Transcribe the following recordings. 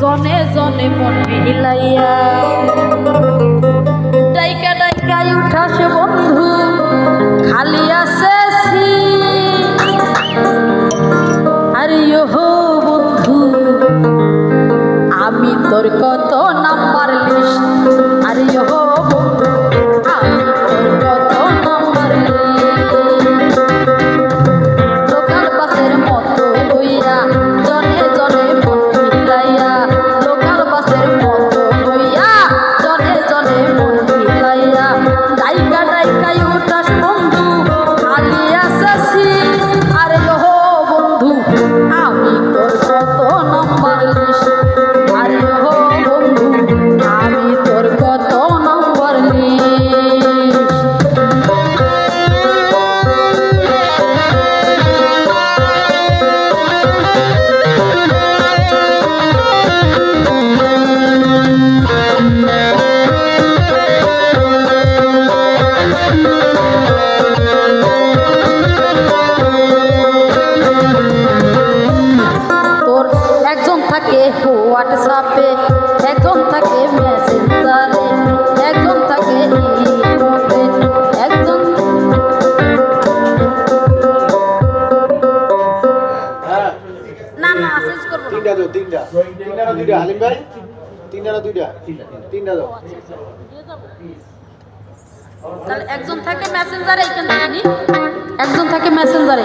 জনে জনে মন মিলাইয়া। ডাইকা ডাইকাই উঠাছে বন্ধু, খালি আছে আরে হো বন্ধু, আমি তোর কত নাম্বার লিস্ট আরে হো বন্ধু Bye. হোয়াটসঅ্যাপে একজন থাকে মেসেজ একজন থাকে একজন না একজন থাকে মেসেঞ্জারে একজন থাকে মেসেঞ্জারে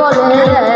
বলে।